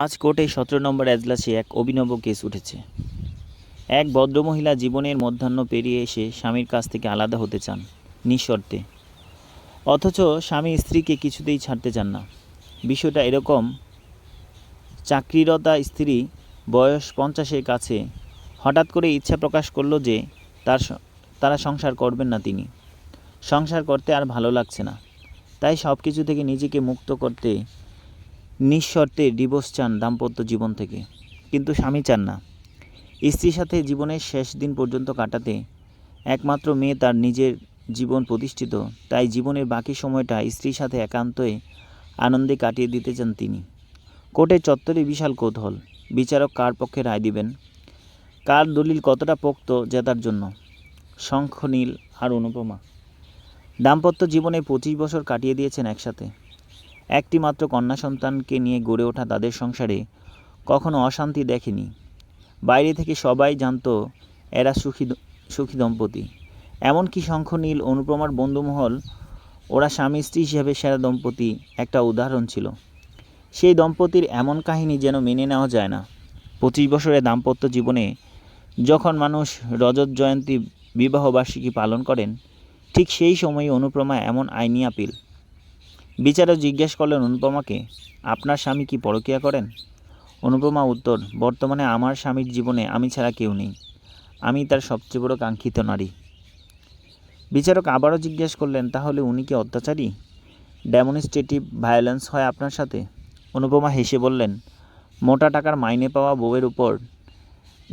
আজ কোর্টে সতেরো নম্বর এজলাসে এক অভিনব কেস উঠেছে। এক ভদ্রমহিলা জীবনের মধ্যাহ্ন পেরিয়ে এসে স্বামীর কাছ থেকে আলাদা হতে চান, নিঃশর্তে। অথচ স্বামী স্ত্রীকে কিছুতেই ছাড়তে চান না। বিষয়টা এরকম, চাকরিরতা স্ত্রী বয়স পঞ্চাশের কাছে হঠাৎ করে ইচ্ছা প্রকাশ করল যে তার তারা সংসার করবেন না তিনি। সংসার করতে আর ভালো লাগছে না। তাই সব কিছু থেকে নিজেকে মুক্ত করতে নিঃশর্তে ডিভোর্স চান দাম্পত্য জীবন থেকে। কিন্তু স্বামী চান না। স্ত্রীর সাথে জীবনের শেষ দিন পর্যন্ত কাটাতে একমাত্র মেয়ে তার নিজের জীবন প্রতিষ্ঠিত, তাই জীবনের বাকি সময়টা স্ত্রীর সাথে একান্তই আনন্দে কাটিয়ে দিতে চান তিনি। কোর্টের চত্বরে বিশাল কৌতূহল। বিচারক কার পক্ষে রায় দিবেন? কার দলিল কতটা পোক্ত জেতার জন্য? শঙ্খ, নীল আর অনুপমা। দাম্পত্য জীবনে পঁচিশ বছর কাটিয়ে দিয়েছেন একসাথে। একটি মাত্র কন্যা সন্তানকে নিয়ে গড়ে ওঠা তাদের সংসারে কখনো অশান্তি দেখেনি। বাইরে থেকে সবাই জানত এরা সুখী সুখী দম্পতি। এমনকি শঙ্খ নীল অনুপমার বন্ধুমহল, ওরা স্বামী স্ত্রী হিসেবে সেরা দম্পতি একটা উদাহরণ ছিল। সেই দম্পতির এমন কাহিনী যেন মেনে নেওয়া যায় না। পঁচিশ বছরের দাম্পত্য জীবনে যখন মানুষ রজত জয়ন্তী বিবাহবার্ষিকী পালন করেন, ঠিক সেই সময়ই অনুপ্রমা এমন আইনি আপিল বিচারক জিজ্ঞেস করলেন অনুপমাকে আপনার স্বামী কি পরকীয়া করেন? অনুপমা উত্তর, বর্তমানে আমার স্বামীর জীবনে আমি ছাড়া কেউ নেই। আমি তার সবচেয়ে বড় কাঙ্ক্ষিত নারী। বিচারক আবারও জিজ্ঞেস করলেন, তাহলে উনি কি অত্যাচারী? ডেমনস্ট্রেটিভ ভায়োলেন্স হয় আপনার সাথে? অনুপমা হেসে বললেন, মোটা টাকার মাইনে পাওয়া বউয়ের উপর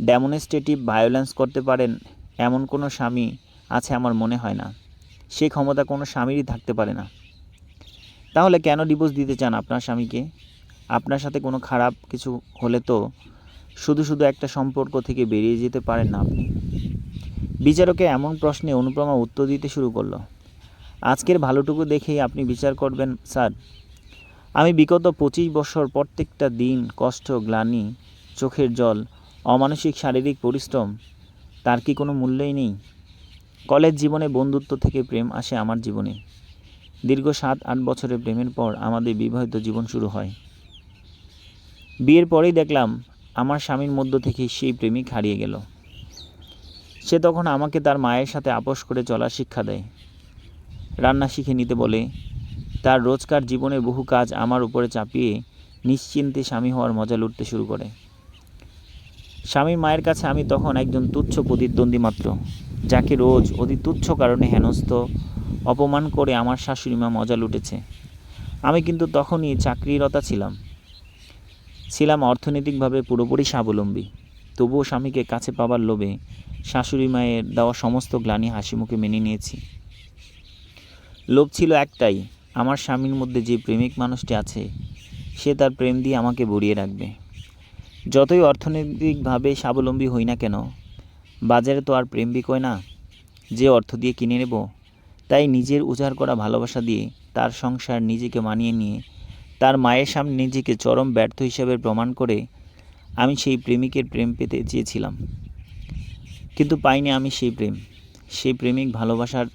ডেমনস্ট্রেটিভ ভায়োলেন্স করতে পারেন এমন কোনো স্বামী আছে আমার মনে হয় না। সে ক্ষমতা কোনো স্বামীরই থাকতে পারে না। তাহলে কেন ডিভোর্স দিতে চান আপনার স্বামীকে? আপনার সাথে কোনো খারাপ কিছু হলে তো শুধু শুধু একটা সম্পর্ক থেকে বেরিয়ে যেতে পারেন না আপনি। বিচারকে এমন প্রশ্নে অনুপমা উত্তর দিতে শুরু করল। আজকের ভালোটুকু দেখেই আপনি বিচার করবেন, স্যার। আমি বিগত পঁচিশ বছর প্রত্যেকটা দিন কষ্ট, গ্লানি, চোখের জল, অমানসিক শারীরিক পরিশ্রম, তার কি কোনো মূল্যই নেই? কলেজ জীবনে বন্ধুত্ব থেকে প্রেম আসে আমার জীবনে। দীর্ঘ সাত, আট বছরের প্রেমের পর আমাদের বিবাহিত জীবন শুরু হয়। বিয়ের পরেই দেখলাম আমার স্বামীর মধ্য থেকে সেই প্রেমিক হারিয়ে গেল। সে তখন আমাকে তার মায়ের সাথে আপোষ করে চলার শিক্ষা দেয়। রান্না শিখে নিতে বলে, তার রোজকার জীবনের বহু কাজ আমার উপরে চাপিয়ে নিশ্চিন্তে স্বামী হওয়ার মজা লুটতে শুরু করে। স্বামীর মায়ের কাছে আমি তখন একজন তুচ্ছ প্রতিদ্বন্দ্বী মাত্র, যাকে রোজ অতি তুচ্ছ কারণে হেনস্থ অপমান করে আমার শাশুড়ি মা মজা লুটেছে। আমি কিন্তু তখনই চাকরিরতা ছিলাম। ছিলাম অর্থনৈতিকভাবে পুরোপুরি স্বাবলম্বী। তবুও স্বামীকে কাছে পাবার লোভে শাশুড়ি মায়ের দেওয়া সমস্ত গ্লানি হাসি মুখে মেনে নিয়েছি। লোভ ছিল একটাই, আমার স্বামীর মধ্যে যে প্রেমিক মানুষটি আছে, সে তার প্রেম দিয়ে আমাকে ভরিয়ে রাখবে। যতই অর্থনৈতিকভাবে স্বাবলম্বী হই না কেন, বাজারে তো আর প্রেম বিকয় না, যে অর্থ দিয়ে কিনে নেব তাই নিজের উজাড় করা ভালোবাসা দিয়ে তার সংসার নিজেকে মানিয়ে নিয়ে তার মায়ের সামনে নিজেকে চরম ব্যর্থ হিসেবে প্রমাণ করে আমি সেই প্রেমিকের প্রেম পেতে চেয়েছিলাম। কিন্তু পাইনি আমি সেই প্রেম। সেই প্রেমিক ভালোবাসার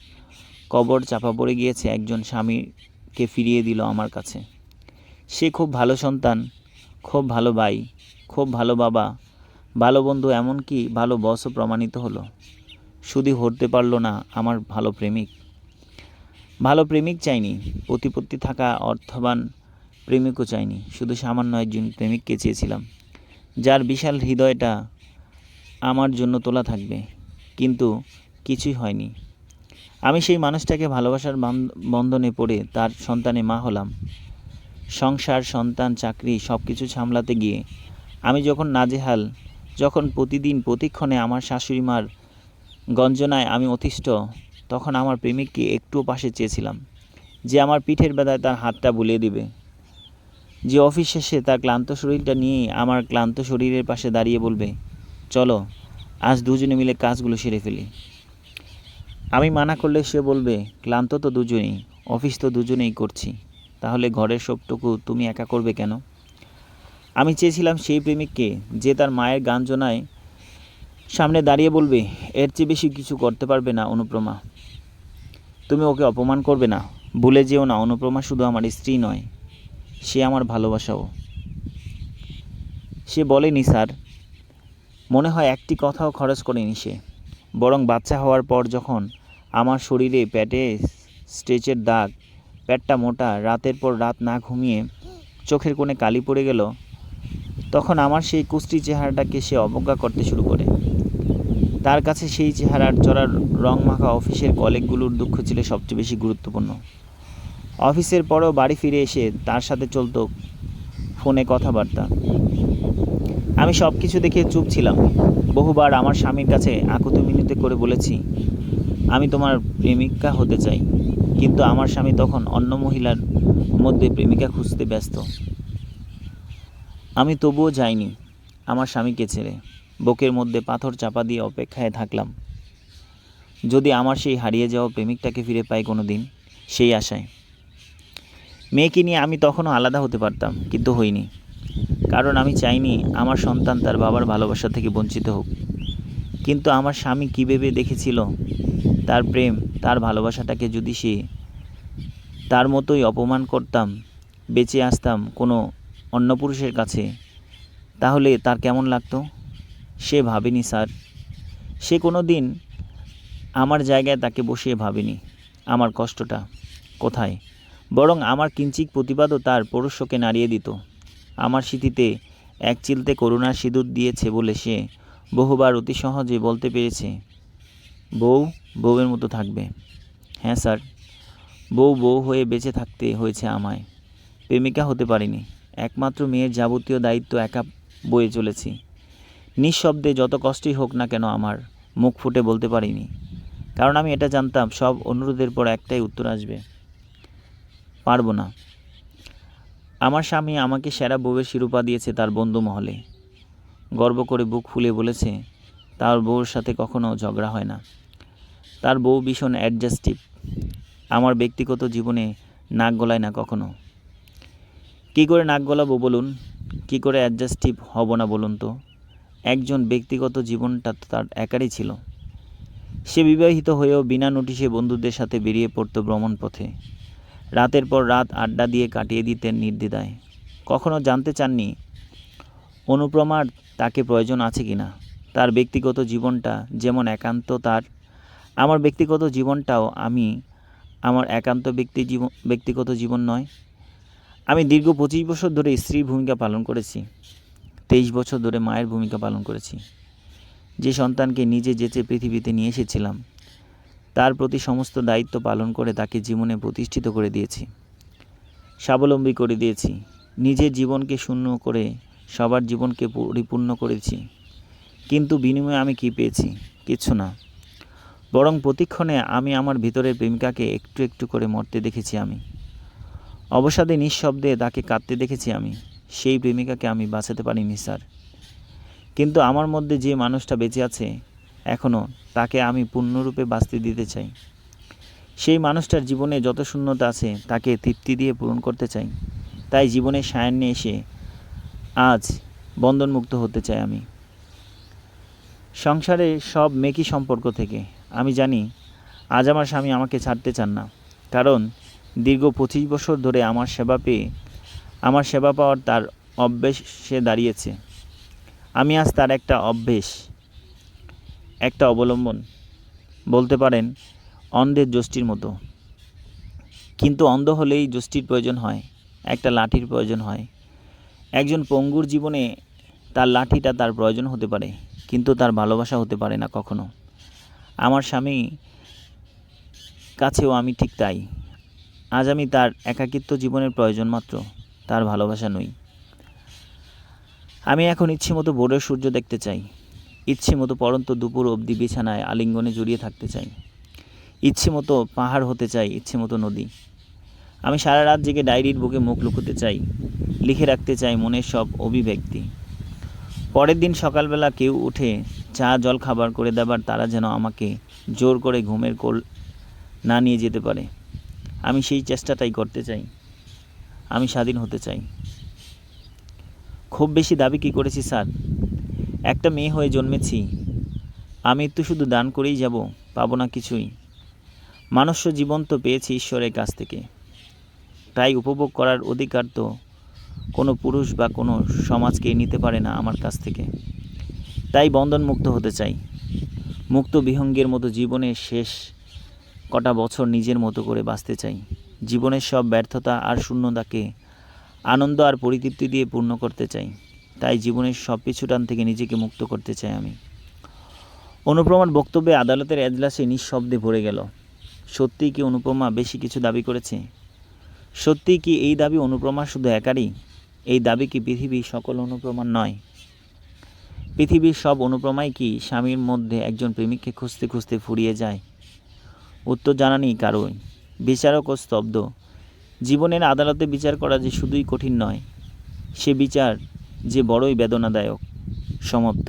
কবর চাপা পড়ে গিয়েছে একজন স্বামীকে ফিরিয়ে দিল আমার কাছে। সে খুব ভালো সন্তান, খুব ভালো ভাই, খুব ভালো বাবা, ভালো বন্ধু এমনকি ভালো বসও প্রমাণিত হলো। শুধু হতে পারল না আমার ভালো প্রেমিক। ভালো প্রেমিক চাইনি, প্রতিপত্তি থাকা অর্থবান প্রেমিকও চাইনি, শুধু সামান্য একজন প্রেমিককে চেয়েছিলাম, যার বিশাল হৃদয়টা আমার জন্য তোলা থাকবে, কিন্তু কিছুই হয়নি। আমি সেই মানুষটাকে ভালোবাসার বন্ধনে পড়ে তার সন্তানে মা হলাম। সংসার, সন্তান, চাকরি সব কিছু সামলাতে গিয়ে আমি যখন নাজেহাল, যখন প্রতিদিন প্রতিক্ষণে আমার শাশুড়ি মার গঞ্জনায় আমি অতিষ্ঠ তখন আমার প্রেমিককে একটুও পাশে চেয়েছিলাম, যে আমার পিঠের বেদায় তার হাতটা বুলিয়ে দিবে। যে অফিস শেষে তার ক্লান্ত শরীরটা নিয়ে আমার ক্লান্ত শরীরের পাশে দাঁড়িয়ে বলবে, চলো, আজ দুজনে মিলে কাজগুলো সেরে ফেলি। আমি মানা করলে সে বলবে, ক্লান্ত তো দুজনেই, অফিস তো দুজনেই করছি, তাহলে ঘরের সবটুকু তুমি একা করবে কেন? আমি চেয়েছিলাম সেই প্রেমিককে, যে তার মায়ের গাঞ্জনায় সামনে দাঁড়িয়ে বলবে, এর চেয়ে বেশি কিছু করতে পারবে না অনুপ্রমা তুমি ওকে অপমান করবে না। ভুলে যেও না অনুপ্রমা শুধু আমার স্ত্রী নয়, সে আমার ভালোবাসাও। সে বলেনি, স্যার, মনে হয় একটি কথাও খরচ করেনি সে। বরং বাচ্চা হওয়ার পর যখন আমার শরীরে প্যাটে স্ট্রেচের দাগ প্যাটটা মোটা, রাতের পর রাত না ঘুমিয়ে চোখের কোণে কালি পড়ে গেল, তখন আমার সেই কুষ্টি চেহারাটাকে সে অবজ্ঞা করতে শুরু করে। তার কাছে সেই চেহারার চড়ার রং মাখা অফিসের কলিগগুলোর দুঃখ ছিল সবচেয়ে বেশি গুরুত্বপূর্ণ। অফিসের পরেও বাড়ি ফিরে এসে তার সাথে চলতো ফোনে কথাবার্তা। আমি সব কিছু দেখে চুপ ছিলাম। বহুবার আমার স্বামীর কাছে আকুতি মিনতি করে বলেছি, আমি তোমার প্রেমিকা হতে চাই। কিন্তু আমার স্বামী তখন অন্য মহিলার মধ্যে প্রেমিকা খুঁজতে ব্যস্ত। আমি তবুও যাইনি, আমার স্বামীকে ছেড়ে। বুকের মধ্যে পাথর চাপা দিয়ে অপেক্ষায় থাকলাম। যদি আমার সেই হারিয়ে যাওয়া প্রেমিকটাকে ফিরে পাই কোনো দিন সেই আশায়। মেয়েকে নিয়ে আমি তখনও আলাদা হতে পারতাম, কিন্তু হইনি। কারণ আমি চাইনি আমার সন্তান তার বাবার ভালোবাসা থেকে বঞ্চিত হোক। কিন্তু আমার স্বামী কী ভেবে দেখেছিল? তার প্রেম, তার ভালোবাসাটাকে যদি সে তার মতোই অপমান করতাম, বেঁচে আসতাম কোনো অন্য পুরুষের কাছে, তাহলে তার কেমন লাগতো? সে ভাবেনি, স্যার। সে কোনো দিন আমার জায়গায় তাকে বসিয়ে ভাবেনি, আমার কষ্টটা। কোথায়? বরং আমার কিঞ্চিক প্রতিবাদও তার পরশকে নাড়িয়ে দিত। আমার স্মৃতিতে এক চিলতে করুণার সিঁদুর দিয়েছে বলে সে বহুবার অতি সহজে বলতে পেরেছে, বউ, বউয়ের মতো থাকবে। হ্যাঁ স্যার। বউ বউ হয়ে বেঁচে থাকতে হয়েছে আমায়। প্রেমিকা হতে পারিনি। একমাত্র মেয়ের যাবতীয় দায়িত্ব একা বয়ে চলেছি। নিঃশব্দে যত কষ্টই হোক না কেন আমার মুখ ফুটে বলতে পারিনি। কারণ আমি এটা জানতাম, সব অনুরোধের পর একটাই উত্তর আসবে। পারব না। আমার স্বামী আমাকে সেরা বউয়ের শিরোপা দিয়েছে তার বন্ধু মহলে। গর্ব করে বুক ফুলে বলেছে, তার বউর সাথে কখনো ঝগড়া হয় না। তার বউ ভীষণ অ্যাডজাস্টিভ আমার ব্যক্তিগত জীবনে নাক গলায় না কখনো। কী করে নাক গলাবো বলুন? কী করে অ্যাডজাস্টিভ হব না বলুন তো? একজন ব্যক্তিগত জীবনটা তার একারই ছিল। সে বিবাহিত হয়েও বিনা নোটিশে বন্ধুদের সাথে বেরিয়ে পড়তো ভ্রমণ পথে। রাতের পর রাত আড্ডা দিয়ে কাটিয়ে দিতেন নির্দ্বিধায়। কখনো জানতে চাননি অনুপ্রমার তাকে প্রয়োজন আছে কি না তার ব্যক্তিগত জীবনটা যেমন একান্ত তার, আমার ব্যক্তিগত জীবনটাও আমি আমার একান্ত ব্যক্তি জীবন ব্যক্তিগত জীবন নয়। আমি দীর্ঘ পঁচিশ বছর ধরে স্ত্রীর ভূমিকা পালন করেছি। তেইশ বছর ধরে মায়ের ভূমিকা পালন করেছি। যে সন্তানকে নিজে যেচে পৃথিবীতে নিয়ে এসেছিলাম, তার প্রতি সমস্ত দায়িত্ব পালন করে তাকে জীবনে প্রতিষ্ঠিত করে দিয়েছি। স্বাবলম্বী করে দিয়েছি। নিজের জীবনকে শূন্য করে সবার জীবনকে পরিপূর্ণ করেছি। কিন্তু বিনিময়ে আমি কী পেয়েছি? কিছু না। বরং প্রতিক্ষণে আমি আমার ভিতরের প্রেমিকাকে একটু একটু করে মরতে দেখেছি আমি। অবসাদে নিঃশব্দে তাকে কাঁদতে দেখেছি আমি। সেই প্রেমিকাকে আমি বাঁচাতে পারিনি, স্যার। কিন্তু আমার মধ্যে যে মানুষটা বেঁচে আছে, এখনও তাকে আমি পূর্ণরূপে বাঁচতে দিতে চাই। সেই মানুষটার জীবনে যত শূন্যতা আছে, তাকে তৃপ্তি দিয়ে পূরণ করতে চাই। তাই জীবনের সায়ান্নে এসে আজ বন্ধনমুক্ত হতে চাই আমি। সংসারে সব মেকি সম্পর্ক থেকে আমি জানি, আজ আমার স্বামী আমাকে ছাড়তে চান না। কারণ দীর্ঘ পঁচিশ বছর ধরে আমার সেবা পেয়ে আমার সেবা পাওয়ার তার অভ্যেসে দাঁড়িয়েছে। আমি আজ তার একটা অভ্যেস, একটা অবলম্বন। বলতে পারেন, অন্ধের যষ্টির মতো। কিন্তু অন্ধ হলেই যষ্টির প্রয়োজন হয়, একটা লাঠির প্রয়োজন হয়। একজন পঙ্গুর জীবনে তার লাঠিটা তার প্রয়োজন হতে পারে, কিন্তু তার ভালোবাসা হতে পারে না কখনো। আমার স্বামী কাছেও আমি ঠিক তাই। আজ আমি তার একাকিত্ব জীবনের প্রয়োজন মাত্র। তার ভালোবাসা নই। আমি এখন ইচ্ছে মতো ভোরের সূর্য দেখতে চাই। ইচ্ছে মতো পরন্ত দুপুর অবধি বিছানায় আলিঙ্গনে জড়িয়ে থাকতে চাই। ইচ্ছে মতো পাহাড় হতে চাই, ইচ্ছে মতো নদী। আমি সারা রাত জেগে ডায়েরির বুকে মুখ লুকোতে চাই, লিখে রাখতে চাই মনের সব অভিব্যক্তি। পরের দিন সকালবেলা কেউ উঠে চা, জল খাবার করে দেবার তারা যেন আমাকে জোর করে ঘুমের কোল না নিয়ে যেতে পারে। আমি সেই চেষ্টাটাই করতে চাই। আমি স্বাধীন হতে চাই। খুব বেশি দাবি কী করেছি, স্যার? একটা মেয়ে হয়ে জন্মেছি। আমি তো শুধু দান করেই যাব, পাবো না কিছুই। মানুষ্য জীবন তো পেয়েছি ঈশ্বরের কাছ থেকে। তাই উপভোগ করার অধিকার তো কোনো পুরুষ বা কোনো সমাজকে নিতে পারে না আমার কাছ থেকে। তাই বন্ধনমুক্ত হতে চাই। মুক্ত বিহঙ্গের মতো জীবনের শেষ কটা বছর নিজের মতো করে বাঁচতে চাই। জীবনের সব ব্যর্থতা আর শূন্যতাকে আনন্দ আর পরিতৃপ্তি দিয়ে পূর্ণ করতে চাই। তাই জীবনের সব পিছুটান থেকে নিজেকে মুক্ত করতে চাই আমি। অনুপ্রমার বক্তব্যে আদালতের এজলাসে নিঃশব্দে ভরে গেল। সত্যিই কি অনুপমা বেশি কিছু দাবি করেছে? সত্যিই কি এই দাবি অনুপ্রমা শুধু একারই? এই দাবি কি পৃথিবীর সকল অনুপ্রমার নয়? পৃথিবীর সব অনুপ্রমাই কি স্বামীর মধ্যে একজন প্রেমিককে খুঁজতে খুঁজতে ফুরিয়ে যায়? উত্তর জানা নেই কারোই। বিচারকও স্তব্ধ। জীবনের আদালতে বিচার করা যে শুধুই কঠিন নয়, সে বিচার যে বড়ই বেদনাদায়ক। সমাপ্ত।